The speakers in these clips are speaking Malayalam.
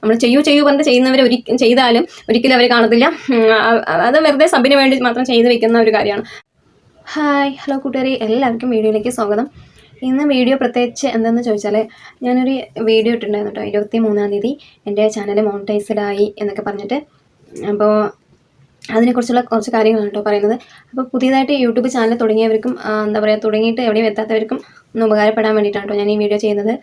നമ്മൾ ചെയ്യൂ ചെയ്യൂ പറഞ്ഞ് ചെയ്യുന്നവർ ഒരിക്കലും ചെയ്താലും ഒരിക്കലും അവർ കാണത്തില്ല. അത് വെറുതെ സബിന് വേണ്ടി മാത്രം ചെയ്ത് വെക്കുന്ന ഒരു കാര്യമാണ്. ഹായ് ഹലോ കൂട്ടുകാരി എല്ലാവർക്കും വീഡിയോയിലേക്ക് സ്വാഗതം. ഇന്ന് വീഡിയോ പ്രത്യേകിച്ച് എന്താണെന്ന് ചോദിച്ചാൽ ഞാനൊരു വീഡിയോ ഇട്ടിട്ടുണ്ടായിരുന്നു കേട്ടോ ഇരുപത്തി മൂന്നാം തീയതി. എന്റെ ചാനൽ മോണിറ്റൈസ്ഡ് ആയി എന്നൊക്കെ പറഞ്ഞിട്ട്. അപ്പോൾ അതിനെക്കുറിച്ചുള്ള കുറച്ച് കാര്യങ്ങളാണ് കേട്ടോ പറയുന്നത്. അപ്പോൾ പുതിയതായിട്ട് യൂട്യൂബ് ചാനൽ തുടങ്ങിയവർക്കും എന്താ പറയുക തുടങ്ങിയിട്ട് എവിടെയും എത്താത്തവർക്കും ഒന്ന് ഉപകാരപ്പെടാൻ വേണ്ടിയിട്ടാണ് കേട്ടോ ഞാൻ ഈ വീഡിയോ ചെയ്യുന്നത്.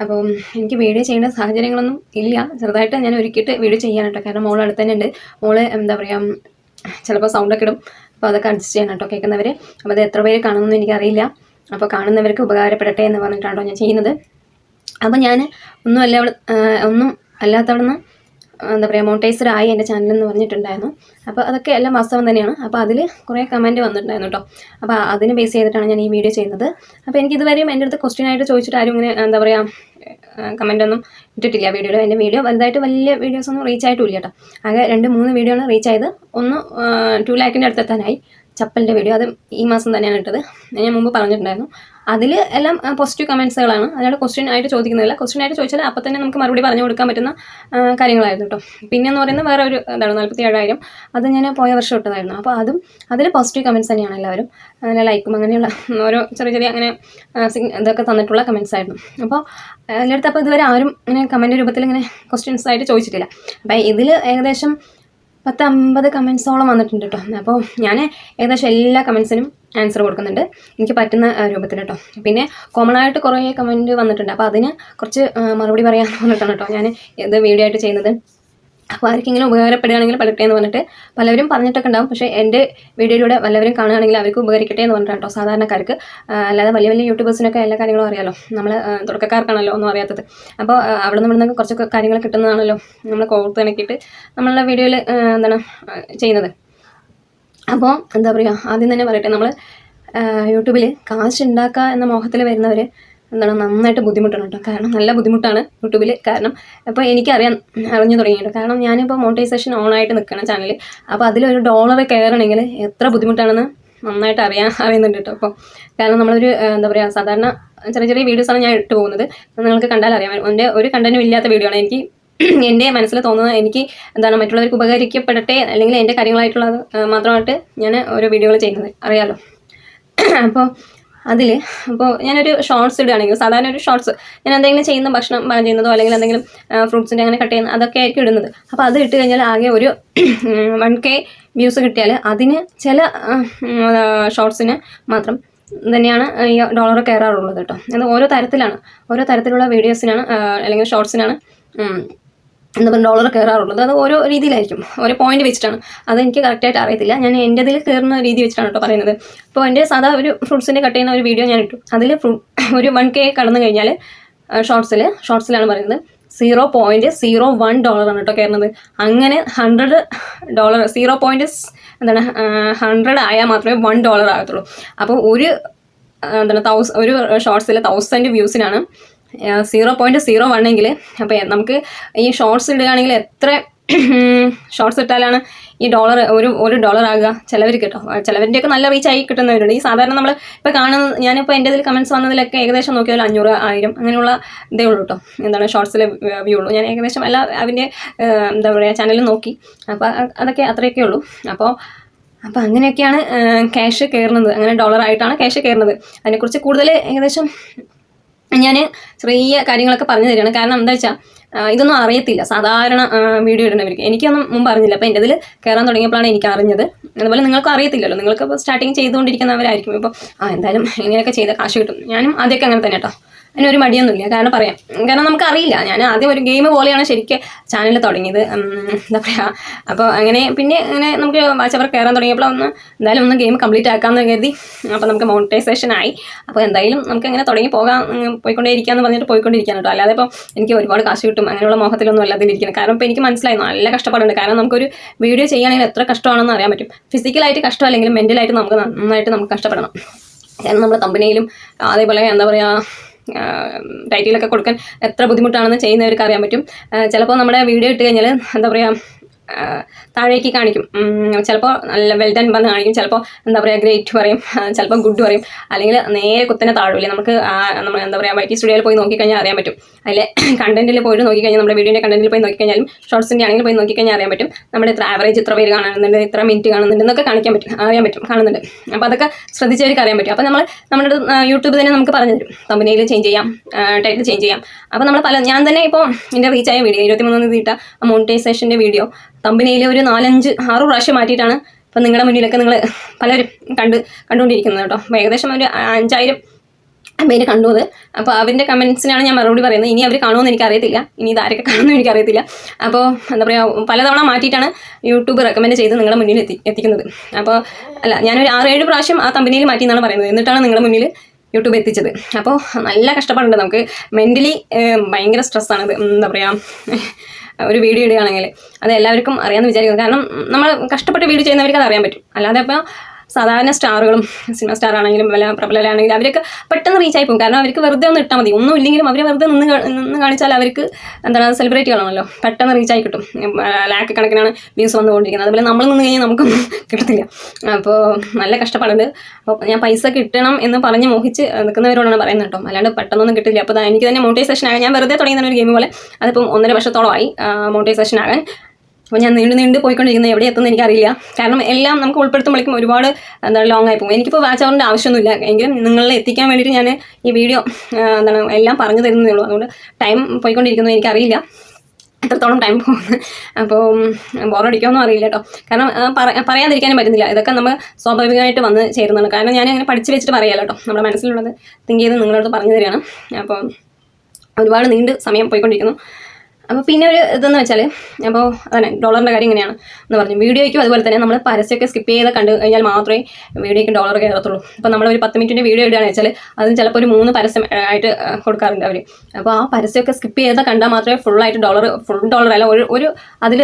അപ്പം എനിക്ക് വീഡിയോ ചെയ്യേണ്ട സാഹചര്യങ്ങളൊന്നും ഇല്ല. ചെറുതായിട്ട് ഞാൻ ഒരുക്കിയിട്ട് വീഡിയോ ചെയ്യാൻ കേട്ടോ. കാരണം മോൾ അടുത്ത് തന്നെ ഉണ്ട്. മോൾ എന്താ പറയുക ചിലപ്പോൾ സൗണ്ടൊക്കെ ഇടും. അപ്പോൾ അതൊക്കെ അഡ്ജസ്റ്റ് ചെയ്യണം കേട്ടോ കേൾക്കുന്നവർ അപ്പോൾ അത് എത്ര പേര് കാണുമെന്ന് എനിക്കറിയില്ല. അപ്പോൾ കാണുന്നവർക്ക് ഉപകാരപ്പെടട്ടെ എന്ന് പറഞ്ഞിട്ടാണോ ഞാൻ ചെയ്യുന്നത്. അപ്പോൾ ഞാൻ ഒന്നും അല്ല ഒന്നും അല്ലാത്തവിടുന്ന് എന്താ പറയുക മോണിറ്റൈസ്ഡ് ആയി എന്റെ എന്ന് പറഞ്ഞിട്ടുണ്ടായിരുന്നു. അപ്പോൾ അതൊക്കെ എല്ലാം വാസ്തവം തന്നെയാണ്. അപ്പോൾ അതിൽ കുറേ കമന്റ് വന്നിട്ടുണ്ടായിരുന്നു കേട്ടോ അപ്പോൾ അതിന് ബേസ് ചെയ്തിട്ടാണ് ഞാൻ ഈ വീഡിയോ ചെയ്യുന്നത്. അപ്പോൾ എനിക്ക് ഇതുവരെയും എന്റെ അടുത്ത് ക്വസ്റ്റ്യൻ ആയിട്ട് ചോദിച്ചിട്ട് ആരും ഇങ്ങനെ എന്താ പറയുക കമന്റ് ഒന്നും ഇട്ടിട്ടില്ല വീഡിയോയിൽ എന്റെ വീഡിയോ വലുതായിട്ട് വലിയ വീഡിയോസൊന്നും റീച്ച് ആയിട്ടില്ല കേട്ടോ ആകെ രണ്ട് മൂന്ന് വീഡിയോ ആണ് റീച്ച് ആയത്. ഒന്ന് ടു ലാക്കിന്റെ അടുത്തെത്താനായി. ചപ്പലിന്റെ വീഡിയോ അത് ഈ മാസം തന്നെയാണ് ഇട്ടത്. ഞാൻ മുമ്പ് പറഞ്ഞിട്ടുണ്ടായിരുന്നു. അതിൽ എല്ലാം പോസിറ്റീവ് കമൻസുകളാണ് അതിനോട് ക്വസ്റ്റ്യൻ ആയിട്ട് ചോദിക്കുന്നില്ല ക്വസ്റ്റ്യൻ ആയിട്ട് ചോദിച്ചാൽ അപ്പം തന്നെ നമുക്ക് മറുപടി പറഞ്ഞു കൊടുക്കാൻ പറ്റുന്ന കാര്യങ്ങളായിരുന്നു കേട്ടോ. പിന്നെ എന്ന് പറയുന്നത് വേറെ ഒരു എന്താണ് നാൽപ്പത്തി ഏഴായിരം അത് ഞാൻ പോയ വർഷം ഇട്ടതായിരുന്നു. അപ്പോൾ അതും അതിൽ പോസിറ്റീവ് കമൻസ് തന്നെയാണ് എല്ലാവരും. അങ്ങനെ ലൈക്കും അങ്ങനെയുള്ള ഓരോ ചെറിയ ചെറിയ അങ്ങനെ ഇതൊക്കെ തന്നിട്ടുള്ള കമൻസ് ആയിരുന്നു. അപ്പോൾ എല്ലായിടത്തും അപ്പോൾ ഇതുവരെ ആരും ഇങ്ങനെ കമന്റ് രൂപത്തിൽ ഇങ്ങനെ ക്വസ്റ്റ്യൻസ് ആയിട്ട് ചോദിച്ചിട്ടില്ല. അപ്പോൾ ഇതിൽ ഏകദേശം പത്ത് അമ്പത് കമൻസോളം വന്നിട്ടുണ്ട് കേട്ടോ അപ്പോൾ ഞാൻ ഏകദേശം എല്ലാ കമൻസിനും ആൻസർ കൊടുക്കുന്നുണ്ട്. എനിക്ക് പറ്റുന്ന രൂപത്തിൽ കേട്ടോ പിന്നെ കോമൺ ആയിട്ട് കുറേ കമന്റ് വന്നിട്ടുണ്ട്. അപ്പോൾ അതിന് കുറച്ച് മറുപടി പറയാൻ പറഞ്ഞിട്ടാണ് കേട്ടോ ഞാൻ ഇത് വീഡിയോ ആയിട്ട് ചെയ്യുന്നത്. അപ്പോൾ ആർക്കെങ്കിലും ഉപകാരപ്പെടുകയാണെങ്കിൽ പഠിക്കട്ടെ എന്ന് പറഞ്ഞിട്ട് പലവരും പറഞ്ഞിട്ടൊക്കെ ഉണ്ടാവും. പക്ഷേ എന്റെ വീഡിയോയിലൂടെ വല്ലവരും കാണുകയാണെങ്കിൽ അവർക്ക് ഉപകരിക്കട്ടെ എന്ന് പറഞ്ഞിട്ടാണ് കേട്ടോ സാധാരണക്കാർക്ക്. അല്ലാതെ വലിയ വലിയ യൂട്യൂബേഴ്സിനൊക്കെ എല്ലാ കാര്യങ്ങളും അറിയാലോ. നമ്മൾ തുടക്കക്കാർക്കാണല്ലോ ഒന്നും അറിയാത്തത്. അപ്പോൾ അവിടെ നിന്ന് നിന്നൊക്കെ കുറച്ചൊക്കെ കാര്യങ്ങൾ കിട്ടുന്നതാണല്ലോ നമ്മൾ കോർത്ത് ഇണക്കിയിട്ട് നമ്മളുടെ വീഡിയോയിൽ എന്താണ് ചെയ്യുന്നത്. അപ്പോൾ എന്താ പറയുക ആദ്യം തന്നെ പറയട്ടെ നമ്മൾ യൂട്യൂബിൽ കാശ് ഉണ്ടാക്കുക എന്ന മോഹത്തിൽ വരുന്നവർ എന്താണ് നന്നായിട്ട് ബുദ്ധിമുട്ടാണ് കേട്ടോ. കാരണം നല്ല ബുദ്ധിമുട്ടാണ് യൂട്യൂബിൽ കാരണം അപ്പോൾ എനിക്കറിയാൻ അറിഞ്ഞു തുടങ്ങി കേട്ടോ കാരണം ഞാനിപ്പോൾ മോണിറ്റൈസേഷൻ ഓണായിട്ട് നിൽക്കണം ചാനൽ അപ്പോൾ അതിലൊരു ഡോളർ കയറണമെങ്കിൽ എത്ര ബുദ്ധിമുട്ടാണെന്ന് നന്നായിട്ട് അറിയാൻ അറിയുന്നുണ്ട് കേട്ടോ അപ്പോൾ കാരണം നമ്മളൊരു എന്താ പറയുക സാധാരണ ചെറിയ ചെറിയ വീഡിയോസാണ് ഞാൻ ഇട്ട് പോകുന്നത്. നിങ്ങൾക്ക് കണ്ടാൽ അറിയാം. എന്റെ ഒരു കണ്ടന്റും ഇല്ലാത്ത വീഡിയോ ആണ്. എനിക്ക് എന്റെ മനസ്സിൽ തോന്നുന്നത് എനിക്ക് എന്താണ് മറ്റുള്ളവർക്ക് ഉപകരിക്കപ്പെടട്ടെ അല്ലെങ്കിൽ എന്റെ കാര്യങ്ങളായിട്ടുള്ളത് മാത്രമായിട്ട് ഞാൻ ഓരോ വീഡിയോകൾ ചെയ്യുന്നത് അറിയാമല്ലോ അപ്പോൾ അതിൽ അപ്പോൾ ഞാനൊരു ഷോർട്സ് ഇടുകയാണെങ്കിൽ സാധാരണ ഒരു ഷോർട്സ് ഞാൻ എന്തെങ്കിലും ചെയ്യുന്ന ഭക്ഷണം പാൻ ചെയ്യുന്നതോ അല്ലെങ്കിൽ എന്തെങ്കിലും ഫ്രൂട്ട്സിന്റെ അങ്ങനെ കട്ട് ചെയ്യുന്ന അതൊക്കെ ആയിരിക്കും ഇടുന്നത്. അപ്പോൾ അത് ഇട്ട് കഴിഞ്ഞാൽ ആകെ ഒരു വൺ കെ വ്യൂസ് കിട്ടിയാൽ അതിന് ചില ഷോർട്സിന് മാത്രം തന്നെയാണ് ഈ ഡോളർ കയറാറുള്ളത് കേട്ടോ. അത് ഓരോ തരത്തിലാണ്. ഓരോ തരത്തിലുള്ള വീഡിയോസിനാണ് അല്ലെങ്കിൽ ഷോർട്സിനാണ് എന്താ പറയുക ഡോളർ കയറാറുള്ളത്. അത് ഓരോ രീതിയിലായിരിക്കും. ഓരോ പോയിന്റ് വെച്ചിട്ടാണ്. അതെനിക്ക് കറക്റ്റായിട്ട് അറിയത്തില്ല. ഞാൻ എന്റെ ഇതിൽ കയറുന്ന രീതി വെച്ചിട്ടാണ് കേട്ടോ പറയുന്നത്. അപ്പോൾ എന്റെ സാധാ ഒരു ഫ്രൂട്ട്സിന്റെ കട്ട് ചെയ്യുന്ന ഒരു വീഡിയോ ഞാൻ ഇട്ടു. അതിൽ ഒരു വൺ കെ കടന്നു കഴിഞ്ഞാൽ ഷോർട്സിൽ ഷോർട്സിലാണ് പറയുന്നത്. സീറോ പോയിന്റ് സീറോ വൺ ഡോളറാണ് കേട്ടോ കയറുന്നത്. അങ്ങനെ ഹൺഡ്രഡ് ഡോളർ സീറോ പോയിന്റ് എന്താണ് ഹൺഡ്രഡ് ആയാൽ മാത്രമേ വൺ ഡോളർ ആകത്തുള്ളൂ. അപ്പോൾ ഒരു എന്താണ് തൗസ് ഒരു ഷോർട്സിൽ തൗസൻഡ് വ്യൂസിനാണ് സീറോ പോയിന്റ് സീറോ വണ്ണെങ്കിൽ അപ്പോൾ നമുക്ക് ഈ ഷോർട്സ് ഇടുകയാണെങ്കിൽ എത്ര ഷോർട്സ് ഇട്ടാലാണ് ഈ ഡോളർ ഒരു ഒരു ഡോളർ ആകുക. ചിലവർ കിട്ടും. ചിലവരുടെയൊക്കെ നല്ല റീച്ച് ആയി കിട്ടുന്നവരുണ്ട്. ഈ സാധാരണ നമ്മൾ ഇപ്പോൾ കാണുന്നത് ഞാനിപ്പോൾ എന്റെ ഇതിൽ കമന്റ്സ് വന്നതിലൊക്കെ ഏകദേശം നോക്കിയാൽ അഞ്ഞൂറ് ആയിരം അങ്ങനെയുള്ള ഇതേ ഉള്ളൂ കേട്ടോ എന്താണ് ഷോർട്സിലെ വ്യൂ ഉള്ളൂ. ഞാൻ ഏകദേശം എല്ലാ അതിന്റെ എന്താ പറയുക ചാനലിൽ നോക്കി. അപ്പോൾ അതൊക്കെ അത്രയൊക്കെ ഉള്ളൂ. അപ്പോൾ അപ്പോൾ അങ്ങനെയൊക്കെയാണ് ക്യാഷ് കയറുന്നത്. അങ്ങനെ ഡോളറായിട്ടാണ് ക്യാഷ് കയറുന്നത്. അതിനെക്കുറിച്ച് കൂടുതൽ ഏകദേശം ഞാൻ ചെറിയ കാര്യങ്ങളൊക്കെ പറഞ്ഞു തരികയാണ്. കാരണം എന്താ വെച്ചാൽ ഇതൊന്നും അറിയത്തില്ല. സാധാരണ വീഡിയോ ഇടുന്നവർക്ക്. എനിക്കൊന്നും മുമ്പ് അറിഞ്ഞില്ല. അപ്പോൾ എന്റെ ഇതിൽ കയറാൻ തുടങ്ങിയപ്പോഴാണ് എനിക്ക് അറിഞ്ഞത്. അതുപോലെ നിങ്ങൾക്ക് അറിയത്തില്ലല്ലോ. നിങ്ങൾക്ക് ഇപ്പോൾ സ്റ്റാർട്ടിങ് ചെയ്തുകൊണ്ടിരിക്കുന്നവരായിരിക്കും. ഇപ്പോൾ ആ എന്തായാലും ഇങ്ങനെയൊക്കെ ചെയ്ത കാശ് കിട്ടും. ഞാനും ആദ്യമൊക്കെ അങ്ങനെ തന്നെ കേട്ടോ അതിനൊരു മടിയൊന്നുമില്ല. കാരണം പറയാം. കാരണം നമുക്കറിയില്ല. ഞാൻ ആദ്യം ഒരു ഗെയിം പോലെയാണ് ശരിക്കും ചാനൽ തുടങ്ങിയത്. എന്താ പറയുക അപ്പോൾ അങ്ങനെ പിന്നെ അങ്ങനെ നമുക്ക് വാച്ചവർ കയറാൻ തുടങ്ങിയപ്പോൾ ഒന്ന് എന്തായാലും ഒന്ന് ഗെയിം കംപ്ലീറ്റ് ആക്കാമെന്ന് കരുതി. അപ്പോൾ നമുക്ക് മോണിറ്റൈസേഷൻ ആയി. അപ്പോൾ എന്തായാലും നമുക്ക് അങ്ങനെ തുടങ്ങി പോകാൻ ഉം, പോയിക്കൊണ്ടേ ഇരിക്കാന്ന് പറഞ്ഞിട്ട് പോയിക്കൊണ്ടിരിക്കാൻ കേട്ടോ. അല്ലാതെ ഇപ്പോൾ എനിക്ക് ഒരുപാട് കാശ് കിട്ടും. അങ്ങനെയുള്ള മോഹത്തിലൊന്നും അല്ലാതെ ഇരിക്കുന്നത് കാരണം ഇപ്പോൾ എനിക്ക് മനസ്സിലായി. നല്ല കഷ്ടപ്പാടുണ്ട്. കാരണം നമുക്കൊരു വീഡിയോ ചെയ്യുകയാണെങ്കിൽ എത്ര കഷ്ടമാണെന്ന് അറിയാൻ പറ്റും. ഫിസിക്കലായിട്ട് കഷ്ടം അല്ലെങ്കിൽ മെന്റലായിട്ട് നമുക്ക് നന്നായിട്ട് നമുക്ക് കഷ്ടപ്പെടണം. കാരണം നമ്മൾ കമ്പനിയിലും അതേപോലെ എന്താ പറയുക ടൈറ്റിലൊക്കെ കൊടുക്കാൻ എത്ര ബുദ്ധിമുട്ടാണെന്ന് ചെയ്യുന്നവർക്ക് അറിയാൻ പറ്റും. ചിലപ്പോൾ നമ്മുടെ വീഡിയോ ഇട്ട് കഴിഞ്ഞാൽ എന്താ പറയുക താഴേക്ക് കാണിക്കും. ചിലപ്പോൾ നല്ല വെൽ ഡൺ ബന്ധം കാണിക്കും. ചിലപ്പോൾ എന്താ പറയുക ഗ്രേറ്റ് പറയും. ചിലപ്പോൾ ഗുഡ് പറയും. അല്ലെങ്കിൽ നേരെ കുത്തനെ താഴൂലേ നമുക്ക് നമ്മൾ എന്താ പറയുക വൈറ്റി സ്റ്റുഡിയോയിൽ പോയി നോക്കിക്കഴിഞ്ഞാൽ അറിയാൻ പറ്റും. അതിൽ കണ്ടന്റിൽ പോയിട്ട് നോക്കിക്കഴിഞ്ഞാൽ നമ്മുടെ വീഡിയോന്റെ കണ്ടന്റിൽ പോയി നോക്കിക്കഴിഞ്ഞാലും ഷോർട്സിന്റെ ആണെങ്കിൽ പോയി നോക്കിക്കഴിഞ്ഞാൽ അറിയാൻ പറ്റും. നമ്മുടെ ഇത്ര ആവറേജ് ഇത്ര പേര് കാണുന്നുണ്ട് ഇത്ര മിനിറ്റ് കാണുന്നുണ്ട് എന്നൊക്കെ കാണിക്കാൻ പറ്റും. അറിയാൻ പറ്റും കാണുന്നുണ്ട്. അപ്പോൾ അതൊക്കെ ശ്രദ്ധിച്ചവർക്ക് അറിയാൻ പറ്റും. അപ്പോൾ നമ്മൾ നമ്മുടെ യൂട്യൂബ് തന്നെ നമുക്ക് പറഞ്ഞു തരും. കമ്പനിയിൽ ചേഞ്ച് ചെയ്യാം ടൈറ്റിൽ ചേഞ്ച് ചെയ്യാം. അപ്പോൾ നമ്മൾ പല ഞാൻ തന്നെ ഇപ്പോൾ എന്റെ റീച്ചായ വീഡിയോ ഇരുപത്തി മൂന്നാം തീയതി ഇട്ട മോണിറ്റൈസേഷന്റെ വീഡിയോ കമ്പനിയിൽ ഒരു നാലഞ്ച് ആറ് പ്രാവശ്യം മാറ്റിയിട്ടാണ് ഇപ്പം നിങ്ങളുടെ മുന്നിലൊക്കെ നിങ്ങൾ പലരും കണ്ട് കണ്ടുകൊണ്ടിരിക്കുന്നത് കേട്ടോ. അപ്പോൾ ഏകദേശം ഒരു അഞ്ചായിരം പേര് കണ്ടു അത്. അപ്പോൾ അവരുടെ കമൻസിനാണ് ഞാൻ മറുപടി പറയുന്നത്. ഇനി അവർ കാണുമെന്ന് എനിക്കറിയത്തില്ല. ഇനി ഇതാരൊക്കെ കാണുമെന്ന് എനിക്കറിയത്തില്ല. അപ്പോൾ എന്താ പറയുക പലതവണ മാറ്റിയിട്ടാണ് യൂട്യൂബ് റെക്കമെൻഡ് ചെയ്ത് നിങ്ങളുടെ മുന്നിൽ എത്തി എത്തിക്കുന്നത്. അപ്പോൾ അല്ല ഞാനൊരു ആറ് ഏഴ് പ്രാവശ്യം ആ കമ്പനിയിൽ മാറ്റി എന്നാണ് പറയുന്നത്. എന്നിട്ടാണ് നിങ്ങളുടെ മുന്നിൽ യൂട്യൂബ് എത്തിച്ചത്. അപ്പോൾ നല്ല കഷ്ടപ്പാടുണ്ട് നമുക്ക്. മെന്റലി ഭയങ്കര സ്ട്രെസ്സാണ് എന്താ പറയുക ഒരു വീഡിയോ ഇടുകയാണെങ്കിൽ അത് എല്ലാവർക്കും അറിയാമെന്ന് വിചാരിക്കുന്നു. കാരണം നമ്മൾ കഷ്ടപ്പെട്ട് വീഡിയോ ചെയ്യുന്നവർക്ക് അത് അറിയാൻ പറ്റും. അല്ലാതെ ഇപ്പോൾ സാധാരണ സ്റ്റാറുകളും സിനിമ സ്റ്റാർ ആണെങ്കിലും വല്ല പ്രബലരാണെങ്കിലും അവരൊക്കെ പെട്ടെന്ന് റീച്ച് ആയി പോകും. കാരണം അവർക്ക് വെറുതെ ഒന്ന് ഇട്ടാൽ മതി. ഒന്നും ഇല്ലെങ്കിലും അവരെ വെറുതെ നിന്ന് നിന്ന് കാണിച്ചാൽ അവർക്ക് എന്താണ് സെലിബ്രേറ്റ് ചെയ്യണമല്ലോ പെട്ടെന്ന് റീച്ച് ആയി കിട്ടും. ലാക്ക് കണക്കിനാണ് വ്യൂസ് വന്നുകൊണ്ടിരിക്കുന്നത്. അതുപോലെ നമ്മൾ നിന്ന് കഴിഞ്ഞാൽ നമുക്കൊന്നും കിട്ടത്തില്ല. അപ്പോൾ നല്ല കഷ്ടപ്പാടുണ്ട്. അപ്പോൾ ഞാൻ പൈസ കിട്ടണം എന്ന് പറഞ്ഞ് മോഹിച്ച് നിൽക്കുന്നവരോടാണ് പറയുന്നത് കേട്ടോ. അല്ലാണ്ട് പെട്ടെന്നൊന്നും കിട്ടില്ല. അപ്പോൾ എനിക്ക് തന്നെ മോട്ടിവേഷൻ ആകാൻ ഞാൻ വെറുതെ തുടങ്ങിയ ഒരു ഗെയിം പോലെ. അതിപ്പം ഒന്നര വർഷത്തോളമായി മോട്ടിവേഷൻ ആകാൻ. അപ്പോൾ ഞാൻ നീണ്ടു നീണ്ട് പോയിക്കൊണ്ടിരിക്കുന്നത് എവിടെ എത്തുന്നത് എനിക്കറിയില്ല. കാരണം എല്ലാം നമുക്ക് ഉൾപ്പെടുത്തുമ്പോഴേക്കും ഒരുപാട് എന്താണ് ലോങ് ആയി പോകും. എനിക്കിപ്പോൾ വാച്ച് അവറിന്റെ ആവശ്യമൊന്നുമില്ല. എങ്കിലും നിങ്ങളെ എത്തിക്കാൻ വേണ്ടിയിട്ട് ഞാൻ ഈ വീഡിയോ എന്താണ് എല്ലാം പറഞ്ഞു തരുന്നേ ഉള്ളൂ. അതുകൊണ്ട് ടൈം പോയിക്കൊണ്ടിരിക്കുന്നത് എനിക്കറിയില്ല. എത്രത്തോളം ടൈം പോകുന്നത് അപ്പോൾ ബോറടിക്കുമെന്നും അറിയില്ല കേട്ടോ. കാരണം പറയാതിരിക്കാനും പറ്റുന്നില്ല. ഇതൊക്കെ നമ്മൾ സ്വാഭാവികമായിട്ട് വന്ന് ചേരുന്നതാണ്. കാരണം ഞാൻ അങ്ങനെ പഠിച്ചു വെച്ചിട്ട് പറയാലോ കേട്ടോ. നമ്മുടെ മനസ്സിലുള്ളത് തിങ്ക് ചെയ്ത് നിങ്ങളോട് പറഞ്ഞു തരികയാണ്. അപ്പോൾ ഒരുപാട് നീണ്ട് സമയം പോയിക്കൊണ്ടിരിക്കുന്നു. അപ്പോൾ പിന്നെ ഒരു ഇതെന്ന് വെച്ചാൽ അപ്പോൾ അതന്നെ ഡോളറിന്റെ കാര്യം ഇങ്ങനെയാണ് എന്ന് പറഞ്ഞു. വീഡിയോയ്ക്കും അതുപോലെ തന്നെ നമ്മൾ പരസ്യമൊക്കെ സ്കിപ്പ് ചെയ്ത് കണ്ടു കഴിഞ്ഞാൽ മാത്രമേ വീഡിയോയ്ക്ക് ഡോളർ കയറത്തുള്ളൂ. അപ്പോൾ നമ്മൾ ഒരു പത്ത് മിനിറ്റിന്റെ വീഡിയോ ഇടുകയാണെന്ന് വെച്ചാൽ അതിന് ചിലപ്പോൾ ഒരു മൂന്ന് പരസ്യം ആയിട്ട് കൊടുക്കാറുണ്ട് അവർ അപ്പോൾ ആ പരസ്യമൊക്കെ സ്കിപ്പ് ചെയ്ത് കണ്ടാൽ മാത്രമേ ഫുള്ളായിട്ട് ഡോളർ ഫുൾ ഡോളർ അല്ല ഒരു ഒരു അതിൽ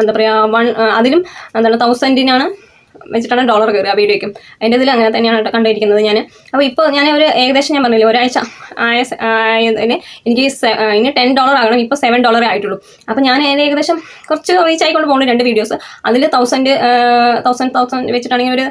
എന്താ പറയുക വൺ അതിലും എന്താണ് തൗസൻഡിനാണ് വെച്ചിട്ടാണ് ഡോളർ കയറുക വീഡിയോയ്ക്കും അതിന്റെ ഇതിൽ അങ്ങനെ തന്നെയാണ് കേട്ടോ കണ്ടിരിക്കുന്നത് ഞാൻ അപ്പോൾ ഇപ്പോൾ ഞാൻ ഒരു ഏകദേശം ഞാൻ പറഞ്ഞില്ലേ ഒരാഴ്ച ആയ ആയതിന് എനിക്ക് ഇനി ടെൻ ഡോളർ ആകണം ഇപ്പോൾ സെവൻ ഡോളറേ ആയിട്ടുള്ളൂ. അപ്പോൾ ഞാൻ ഏകദേശം കുറച്ച് റീച്ച് ആയിക്കൊണ്ട് പോകുന്നു രണ്ട് വീഡിയോസ് അതിൽ തൗസൻഡ് തൗസൻഡ് തൗസൻഡ് വെച്ചിട്ടാണെങ്കിൽ ഒരു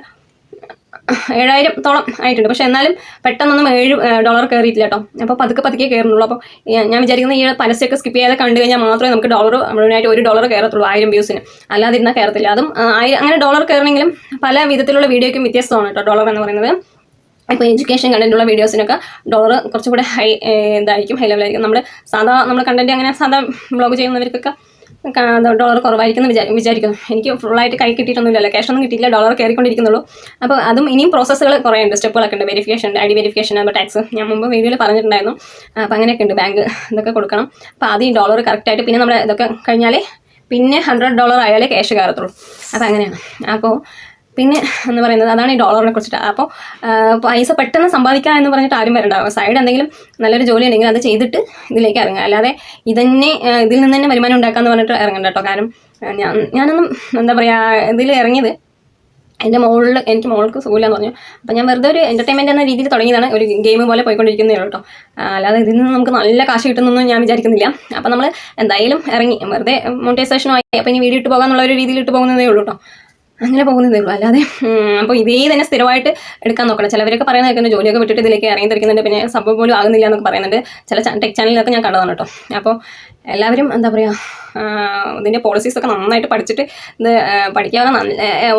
ഏഴായിരത്തോളം ആയിട്ടുണ്ട്. പക്ഷെ എന്നാലും പെട്ടെന്നൊന്നും ഏഴ് ഡോളർ കയറിയിട്ടില്ല കേട്ടോ. അപ്പോൾ പതുക്കെ പതുക്കെ കയറുന്നുള്ളൂ. അപ്പോൾ ഞാൻ- വിചാരിക്കുന്ന ഈ പരസ്യമൊക്കെ സ്കിപ്പ് ചെയ്യാതെ കണ്ടു കഴിഞ്ഞാൽ മാത്രമേ നമുക്ക് ഡോളർ മുഴുവനായിട്ട് ഒരു ഡോളർ കയറത്തുള്ളൂ ആയിരം വ്യൂസിന് അല്ലാതെ ഇരുന്നാൽ കയറത്തില്ല. അതും ആയിരം അങ്ങനെ ഡോളർ കയറണമെങ്കിലും പല വിധത്തിലുള്ള വീഡിയോയ്ക്കും വ്യത്യസ്തമാണ് കേട്ടോ ഡോളർ എന്ന് പറയുന്നത്. ഇപ്പോൾ എഡ്യൂക്കേഷൻ കണ്ടന്റുള്ള വീഡിയോസിനൊക്കെ ഡോളർ കുറച്ചും കൂടെ ഹൈ ഇതായിരിക്കും ഹൈ ലെവലായിരിക്കും നമ്മൾ സാധാ നമ്മൾ കണ്ടന്റ് അങ്ങനെ സാധാ ബ്ലോഗ് ചെയ്യുന്നവർക്കൊക്കെ ഡോളർ കുറവായിരിക്കും വിചാരി വിചാരിക്കുന്നു. എനിക്ക് ഫുള്ളായിട്ട് കൈ കിട്ടിയിട്ടൊന്നുമില്ലല്ലോ. ക്യാഷ് ഒന്നും കിട്ടിയില്ല ഡോളർ കയറിക്കൊണ്ടിരിക്കുന്നുള്ളൂ അപ്പോൾ അതും ഇനിയും പ്രോസസ്സുകൾ കുറേ ഉണ്ട് സ്റ്റെപ്പുകളൊക്കെ ഉണ്ട്. വെരിഫിക്കേഷൻ ഐ ഡി വെരിഫിക്കേഷൻ ആകുമ്പോൾ ടാക്സ് ഞാൻ മുമ്പ് വീഡിയോയിൽ പറഞ്ഞിട്ടുണ്ടായിരുന്നു. അപ്പോൾ അങ്ങനെയൊക്കെ ഉണ്ട് ബാങ്ക് ഇതൊക്കെ കൊടുക്കണം. അപ്പോൾ ആദ്യം ഡോളർ കറക്റ്റായിട്ട് പിന്നെ നമ്മൾ ഇതൊക്കെ കഴിഞ്ഞാൽ പിന്നെ ഹൺഡ്രഡ് ഡോളർ ആയാലേ ക്യാഷ് കയറത്തുള്ളൂ. അപ്പോൾ അങ്ങനെയാണ്. അപ്പോൾ പിന്നെ എന്ന് പറയുന്നത് അതാണ് ഈ ഡോളറിനെ കുറിച്ചിട്ട്. അപ്പോൾ പൈസ പെട്ടെന്ന് സമ്പാദിക്കാം എന്ന് പറഞ്ഞിട്ട് ആരും വരണ്ടാവും സൈഡ് എന്തെങ്കിലും നല്ലൊരു ജോലി ഉണ്ടെങ്കിൽ അത് ചെയ്തിട്ട് ഇതിലേക്ക് ഇറങ്ങുക. അല്ലാതെ ഇതന്നെ ഇതിൽ നിന്ന് തന്നെ വരുമാനം ഉണ്ടാക്കാമെന്ന് പറഞ്ഞിട്ട് ഇറങ്ങണ്ട കേട്ടോ. കാരണം ഞാൻ ഞാനൊന്നും എന്താ പറയുക ഇതിൽ ഇറങ്ങിയത് എന്റെ മോളിൽ എനിക്ക് മോൾക്ക് സുഖമില്ലെന്ന് പറഞ്ഞു. അപ്പോൾ ഞാൻ വെറുതെ ഒരു എന്റർടൈൻമെന്റ് എന്ന രീതിയിൽ തുടങ്ങിയതാണ്. ഒരു ഗെയിം പോലെ പോയിക്കൊണ്ടിരിക്കുന്നേ കേട്ടോ. അല്ലാതെ ഇതിൽ നിന്ന് നമുക്ക് നല്ല കാശ് കിട്ടുന്നൊന്നും ഞാൻ വിചാരിക്കുന്നില്ല. അപ്പോൾ നമ്മൾ എന്തായാലും ഇറങ്ങി. വെറുതെ മോണിറ്റൈസേഷനുമായി അപ്പോൾ ഇനി വീഡിയോ ഇട്ട് പോകാന്നുള്ള ഒരു രീതിയിൽ ഇട്ട് പോകുന്നതേ ഉള്ളൂ കേട്ടോ. അങ്ങനെ പോകുന്നതേ ഉള്ളൂ. അല്ലാതെ അപ്പോൾ ഇതേ തന്നെ സ്ഥിരമായിട്ട് എടുക്കാൻ നോക്കണം. ചിലവരൊക്കെ പറയുന്നത് കേൾക്കുന്നത് ജോലിയൊക്കെ വിട്ടിട്ട് ഇതിലേക്ക് ഇറങ്ങിത്തിരിക്കുന്നുണ്ട്. പിന്നെ സംഭവം പോലും ആകുന്നില്ല എന്നൊക്കെ പറയുന്നുണ്ട്. ചില ടെക് ചാനലിലൊക്കെ ഞാൻ കണ്ടതാണ് കേട്ടോ. അപ്പോൾ എല്ലാവരും എന്താ പറയുക ഇതിന്റെ പോളിസീസൊക്കെ നന്നായിട്ട് പഠിച്ചിട്ട് ഇത് പഠിക്കാതെ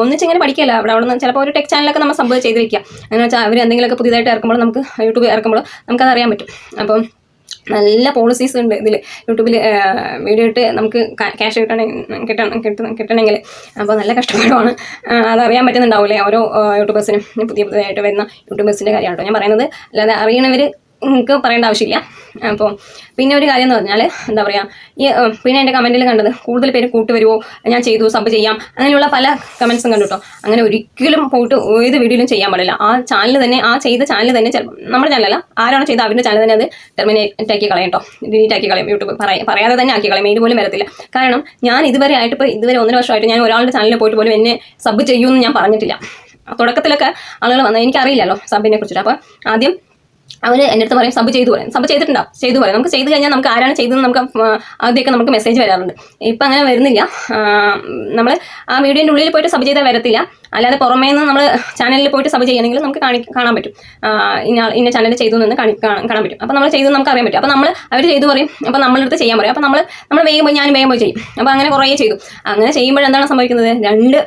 ഒന്നിച്ചിങ്ങനെ പഠിക്കുകയല്ല. അവിടെ അവിടെ നിന്ന് ചിലപ്പോൾ ഒരു ടെക് ചാനലൊക്കെ നമ്മൾ സംഭവം ചെയ്ത് വെക്കുക. എന്ന് വെച്ചാൽ അവർ എന്തെങ്കിലുമൊക്കെ പുതിയതായിട്ട് ഇറക്കുമ്പോൾ നമുക്ക് യൂട്യൂബ് ഇറക്കുമ്പോൾ നമുക്കത് അറിയാൻ പറ്റും. അപ്പം നല്ല പോളിസീസ് ഉണ്ട് ഇതിൽ യൂട്യൂബിൽ വീഡിയോ ഇട്ട് നമുക്ക് ക്യാഷ് കിട്ടണമെങ്കിൽ കിട്ടണം കിട്ടണം കിട്ടണമെങ്കിൽ അപ്പോൾ നല്ല കഷ്ടപ്പാടാണ്. അതറിയാൻ പറ്റുന്നുണ്ടാവില്ലേ ഓരോ യൂട്യൂബേഴ്സിനും പുതിയ പുതിയതായിട്ട് വരുന്ന യൂട്യൂബേഴ്സിന്റെ കാര്യമാണ് കേട്ടോ ഞാൻ പറയുന്നത്. അല്ലാതെ അറിയണവർ നിങ്ങൾക്ക് പറയേണ്ട ആവശ്യമില്ല. അപ്പോൾ പിന്നെ ഒരു കാര്യം എന്ന് പറഞ്ഞാൽ എന്താ പറയുക ഈ പിന്നെ എന്റെ കമന്റിൽ കണ്ടത് കൂടുതൽ പേര് കൂട്ടി വരുമോ ഞാൻ ചെയ്തു സബ് ചെയ്യാം അങ്ങനെയുള്ള പല കമൻസും കണ്ടു കേട്ടോ അങ്ങനെ ഒരിക്കലും പോയിട്ട് ഏത് വീഡിയോയിലും ചെയ്യാൻ പാടില്ല. ആ ചാനൽ തന്നെ ആ ചെയ്ത ചാനൽ തന്നെ ചിലപ്പോൾ നമ്മുടെ ചാനലല്ല ആരാണോ ചെയ്ത അവരുടെ ചാനൽ തന്നെ അത് ടെർമിനേറ്റ് ആക്കി കളയും കേട്ടോ ഡിലീറ്റ് ആക്കി കളയും യൂട്യൂബ് പറയാം പറയാതെ തന്നെ ആക്കി കളയും മെയിൽ പോലും വരത്തില്ല. കാരണം ഞാൻ ഇതുവരെ ആയിട്ട് ഇപ്പോൾ ഇതുവരെ ഒന്നര വർഷമായിട്ട് ഞാൻ ഒരാളുടെ ചാനലിൽ പോയിട്ട് പോലും എന്നെ സബ് ചെയ്യുമെന്ന് ഞാൻ പറഞ്ഞിട്ടില്ല. തുടക്കത്തിലൊക്കെ ആളുകൾ വന്നത് എനിക്കറിയില്ലല്ലോ സബിനെ കുറിച്ചിട്ട്. അപ്പോൾ ആദ്യം അവർ എന്റെ അടുത്ത് പറയും സബ് ചെയ്തു പറയും. സബ് ചെയ്തിട്ടുണ്ടോ ചെയ്തു പറയും. നമുക്ക് ചെയ്തു കഴിഞ്ഞാൽ നമുക്ക് ആരാണ് ചെയ്തതെന്ന് നമുക്ക് ആദ്യമൊക്കെ നമുക്ക് മെസ്സേജ് വരാറുണ്ട്. ഇപ്പം അങ്ങനെ വരുന്നില്ല. നമ്മൾ ആ വീഡിയോന്റെ ഉള്ളിൽ പോയിട്ട് സബ് ചെയ്താൽ വരത്തില്ല. അല്ലാതെ പുറമേ നിന്ന് നമ്മൾ ചാനലിൽ പോയിട്ട് സബ് ചെയ്യണമെങ്കിൽ നമുക്ക് കാണി കാണാൻ പറ്റും. ഇന്ന ഇന്ന ചാനൽ ചെയ്തു നിന്ന് കാണി കാണാൻ പറ്റും. അപ്പോൾ നമ്മൾ ചെയ്തു നമുക്ക് അറിയാൻ പറ്റും. അപ്പോൾ നമ്മൾ അവർ ചെയ്തു പറയും. അപ്പോൾ നമ്മളുടെ അടുത്ത് ചെയ്യാൻ പറയും. അപ്പോൾ നമ്മൾ നമ്മൾ വേഗം പോയി ഞാൻ വേഗം പോയി ചെയ്യും. അപ്പോൾ അങ്ങനെ കുറേ ചെയ്തു. അങ്ങനെ ചെയ്യുമ്പോൾ എന്താണ് സംഭവിക്കുന്നത്? രണ്ട്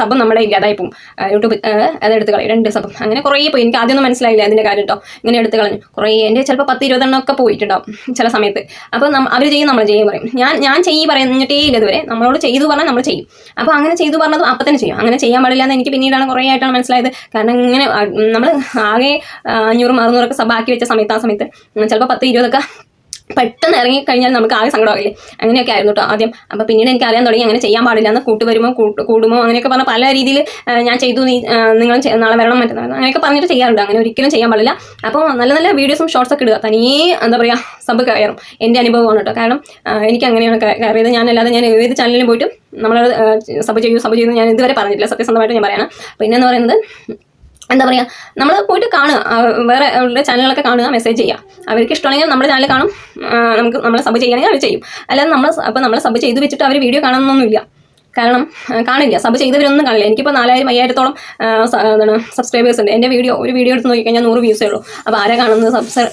സബും നമ്മുടെ ഇല്ലാതായി പോകും. യൂട്യൂബ് അതെടുത്ത് കളയും. രണ്ട് സബും. അങ്ങനെ കുറേ പോയി. എനിക്ക് ആദ്യമൊന്നും മനസ്സിലായില്ല അതിന്റെ കാര്യം കേട്ടോ ഇങ്ങനെ കളഞ്ഞു. കുറേ എന്റെ ചിലപ്പോൾ പത്ത് ഇരുപതെണ്ണം ഒക്കെ പോയിട്ടുണ്ടാവും ചില സമയത്ത്. അപ്പോൾ അവർ ചെയ്യും നമ്മൾ ചെയ്യും പറയും. ഞാൻ ഞാൻ ചെയ്യും പറയുന്നിട്ടേ ഇല്ല ഇതുവരെ. നമ്മളോട് ചെയ്തു പറഞ്ഞാൽ നമ്മൾ ചെയ്യും. അപ്പോൾ അങ്ങനെ ചെയ്തു പറഞ്ഞത് അപ്പം തന്നെ ചെയ്യും. അങ്ങനെ ചെയ്യാൻ പാടില്ല എന്ന് എനിക്ക് പിന്നീടാണ് കുറേ ആയിട്ടാണ് മനസ്സിലായത്. കാരണം ഇങ്ങനെ നമ്മൾ ആകെ അഞ്ഞൂറും അറുന്നൂറൊക്കെ ബാക്കി വെച്ച സമയത്ത് ആ സമയത്ത് ചിലപ്പോൾ പത്ത് ഇരുപതൊക്കെ പെട്ടെന്ന് ഇറങ്ങിക്കഴിഞ്ഞാൽ നമുക്ക് ആകെ സങ്കടമാകില്ലേ അങ്ങനെയൊക്കെ ആയിരുന്നു കേട്ടോ ആദ്യം. അപ്പോൾ പിന്നീട് എനിക്ക് അറിയാൻ തുടങ്ങി അങ്ങനെ ചെയ്യാൻ പാടില്ല. എന്ന് കൂട്ട് വരുമോ കൂടുമോ അങ്ങനെയൊക്കെ പറഞ്ഞ പല രീതിയിൽ ഞാൻ ചെയ്തു. നീ നിങ്ങൾ നാളെ വരണം മറ്റന്നാൾ അങ്ങനെയൊക്കെ പറഞ്ഞിട്ട് ചെയ്യാറുണ്ട്. അങ്ങനെ ഒരിക്കലും ചെയ്യാൻ പാടില്ല. അപ്പോൾ നല്ല നല്ല വീഡിയോസും ഷോർട്സ് ഒക്കെ ഇടുക. തനിയെ എന്താ പറയുക സബ് കയറും. എന്റെ അനുഭവമാണ് കേട്ടോ കാരണം എനിക്ക് അങ്ങനെയാണ് കയ- കയറിയത്. ഞാനല്ലാതെ ഞാൻ ഏത് ചാനലിലും പോയിട്ട് നമ്മൾ സബ് ചെയ്യൂ സബ് ചെയ്തു ഞാൻ ഇതുവരെ പറഞ്ഞിട്ടില്ല. സത്യസന്ധമായിട്ട് ഞാൻ പറയണം. പിന്നെ എന്ന് പറയുന്നത് എന്താ പറയുക നമ്മൾ പോയിട്ട് കാണുക. വേറെ അവരുടെ ചാനലുകളൊക്കെ കാണുക മെസ്സേജ് ചെയ്യുക. അവർക്ക് ഇഷ്ടമാണെങ്കിൽ നമ്മുടെ ചാനൽ കാണും. നമുക്ക് നമ്മൾ സബ് ചെയ്യണമെങ്കിൽ അവർ ചെയ്യും. അല്ലാതെ നമ്മൾ അപ്പോൾ നമ്മൾ സബ് ചെയ്ത് വെച്ചിട്ട് അവർ വീഡിയോ കാണണമെന്നൊന്നുമില്ല കാരണം കാണില്ല. സബ് ചെയ്തവരൊന്നും കാണില്ല. എനിക്കിപ്പോൾ നാലായിരം അയ്യായിരത്തോളം എന്താണ് സബ്സ്ക്രൈബേഴ്സ് ഉണ്ട്. എന്റെ വീഡിയോ ഒരു വീഡിയോ എടുത്ത് നോക്കിക്കഴിഞ്ഞാൽ നൂറ് വ്യൂസേ ഉള്ളൂ. അപ്പോൾ ആരാ കാണുന്നത്?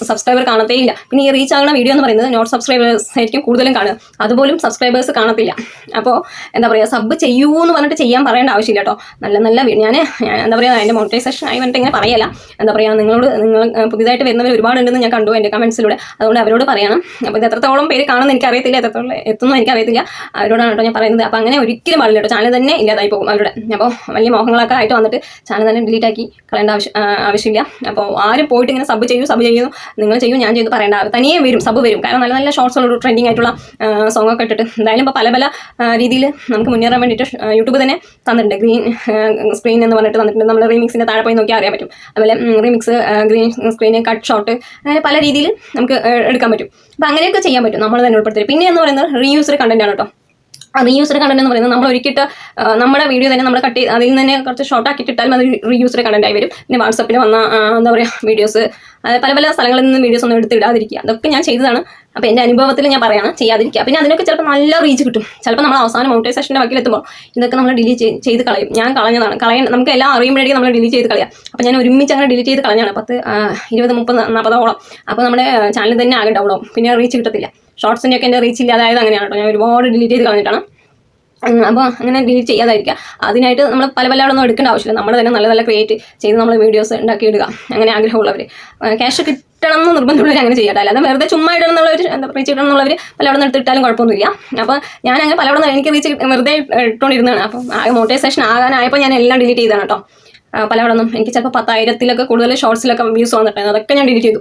സബ്സ്ക്രൈബർ കാണത്തേ ഇല്ല. പിന്നെ ഈ റീച്ച് ആകുന്ന വീഡിയോ എന്ന് പറയുന്നത് നോട്ട് സബ്സ്ക്രൈബേഴ്സ് ആയിരിക്കും കൂടുതലും കാണുക. അതുപോലും സബ്സ്ക്രൈബേഴ്സ് കാണത്തില്ല. അപ്പോൾ എന്താ പറയുക സബ് ചെയ്യൂ എന്ന് പറഞ്ഞിട്ട് ചെയ്യാൻ പറയേണ്ട ആവശ്യമില്ല കേട്ടോ. നല്ല നല്ല ഞാൻ എന്താ പറയുക അതിന്റെ മോണിറ്റൈസേഷൻ ആയി വന്നിട്ട് ഇങ്ങനെ പറയല്ല. എന്താ പറയുക നിങ്ങളോട് നിങ്ങൾ പുതിയതായിട്ട് വരുന്നവർ ഒരുപാടുണ്ടെന്ന് ഞാൻ കണ്ടു എന്റെ കമൻസിലൂടെ അതുകൊണ്ട് അവരോട് പറയണം. അപ്പോൾ ഇത് എത്രത്തോളം പേര് കാണുമെന്ന് എനിക്കറിയത്തില്ല. എത്രത്തോളം എത്തുന്നു എനിക്കറിയത്തില്ല. അവരോടാണ് കേട്ടോ ഞാൻ പറയുന്നത്. അപ്പോൾ അങ്ങനെ ഒരിക്കലും പാടില്ല കേട്ടോ. ചാനൽ തന്നെ ഇല്ലാതായി പോകും അവരുടെ. അപ്പോൾ വലിയ മോഹങ്ങളൊക്കെ ആയിട്ട് വന്നിട്ട് ചാനൽ തന്നെ ഡിലീറ്റ് ആക്കി കളയേണ്ട ആവശ്യം ആവശ്യമില്ല. അപ്പോൾ ആരും പോയിട്ട് ഇങ്ങനെ സബ് ചെയ്യൂ സബ് ചെയ്യുന്നു നിങ്ങൾ ചെയ്യൂ ഞാൻ ചെയ്തു പറയേണ്ട തനിയേ വരും സബ് വരും. കാരണം നല്ല നല്ല ഷോർട്സ് ഉള്ള ട്രെൻഡിങ് ആയിട്ടുള്ള സോങ് ഒക്കെ ഇട്ടിട്ട്. എന്തായാലും ഇപ്പോൾ പല പല രീതിയിൽ നമുക്ക് മുന്നേറാൻ വേണ്ടിയിട്ട് യൂട്യൂബ് തന്നെ തന്നിട്ടുണ്ട്. ഗ്രീൻ സ്ക്രീൻ എന്ന് പറഞ്ഞിട്ട് തന്നിട്ടുണ്ട്. നമ്മൾ റീമിക്സിന്റെ താഴെ പോയി നോക്കിയാൽ അറിയാൻ പറ്റും. അതുപോലെ remix green screen cut shot അങ്ങനെ പല രീതിയിൽ നമുക്ക് എടുക്കാൻ പറ്റും. അപ്പോൾ അങ്ങനെയൊക്കെ ചെയ്യാൻ പറ്റും. നമ്മൾ തന്നെ ഉൾപ്പെടുത്തി പിന്നെ എന്ന് പറയുന്നത് റീയൂസ്ഡ് കണ്ടന്റ് ആണ് കേട്ടോ. റീയൂസ്ഡ് കണ്ടന്റ് എന്ന് പറയുന്നത് നമ്മൾ ഒരിക്കട്ട് നമ്മുടെ വീഡിയോ തന്നെ നമ്മൾ കട്ട് അതിൽ തന്നെ കുറച്ച് ഷോർട്ട് ആക്കി ഇട്ടാലും അത് റീയൂസ്ഡ് കണ്ടന്റ് ആയി വരും. പിന്നെ വാട്സപ്പിൽ വന്ന എന്താ പറയുക വീഡിയോസ് പല പല സ്ഥലങ്ങളിൽ നിന്ന് വീഡിയോസ് ഒന്നും എടുത്ത് ഇടാതിരിക്കുക. അതൊക്കെ ഞാൻ ചെയ്തതാണ്. അപ്പോൾ എന്റെ അനുഭവത്തിൽ ഞാൻ പറയാണ് ചെയ്യാതിരിക്കുക. പിന്നെ അതിനൊക്കെ ചിലപ്പോൾ നല്ല റീച്ച് കിട്ടും. ചിലപ്പോൾ നമ്മൾ അവസാനം മോണിറ്റൈസേഷന്റെ വക്കിലെത്തുമ്പോൾ ഇതൊക്കെ നമ്മൾ ഡിലീറ്റ് ചെയ്ത് കളയും. ഞാൻ കളഞ്ഞതാണ്. കളയാൻ നമുക്ക് എല്ലാം അറിയുമ്പോഴേക്കും നമ്മൾ ഡിലീറ്റ് ചെയ്ത് കളയാം. അപ്പോൾ ഞാൻ ഒരുമിച്ച് അങ്ങനെ ഡിലീറ്റ് ചെയ്ത് കളഞ്ഞാണ് പത്ത് ഇരുപത് മുപ്പത് നാൽപ്പതോളം അപ്പോൾ നമ്മുടെ ചാനൽ തന്നെ ആകെ ഡൗൺ ആവും. പിന്നെ റീച്ച് കിട്ടത്തില്ല. ഷോർട്സിന്റെ ഒക്കെ എന്റെ റീച്ച് ഇല്ലാതായത് അങ്ങനെയാണ് കേട്ടോ. ഞാൻ ഒരുപാട് ഡിലീറ്റ് ചെയ്ത് കളഞ്ഞിട്ടാണ്. അപ്പോൾ അങ്ങനെ ഡിലീറ്റ് ചെയ്യാതായിരിക്കുക. അതിനായിട്ട് നമ്മൾ പല പല ആളൊന്നും എടുക്കേണ്ട ആവശ്യമില്ല. നമ്മൾ തന്നെ നല്ല നല്ല ക്രിയേറ്റ് ചെയ്ത് നമ്മൾ വീഡിയോസ് ഉണ്ടാക്കി ഇടുക. അങ്ങനെ ആഗ്രഹമുള്ളവർ ക്യാഷ് കിട്ടണം എന്ന് നിർബന്ധമുള്ളവർ അങ്ങനെ ചെയ്യട്ടെ. അല്ലാതെ വെറുതെ ചുമ്മാ ഇടണം എന്നുള്ളവർ എന്താ റീച്ച് ഇടണം എന്നുള്ളവർ പലവിടെ നിന്ന് എടുത്തിട്ടാലും കുഴപ്പമൊന്നുമില്ല. അപ്പോൾ ഞാൻ അങ്ങനെ പലവിടെ എനിക്ക് റീച്ച് വെറുതെ ഇട്ടുകൊണ്ടിരുന്നതാണ് അപ്പോൾ മോട്ടിവേഷൻ ആകാനായപ്പോൾ ഞാൻ എല്ലാം ഡിലീറ്റ് ചെയ്താണ് കേട്ടോ. പലവിടെ നിന്നും എനിക്ക് ചിലപ്പോൾ പത്തായിരത്തിലൊക്കെ കൂടുതൽ ഷോർട്സിലൊക്കെ വ്യൂസ് വന്നിട്ടുണ്ടായിരുന്നു. അതൊക്കെ ഞാൻ ഡിലീറ്റ് ചെയ്തു.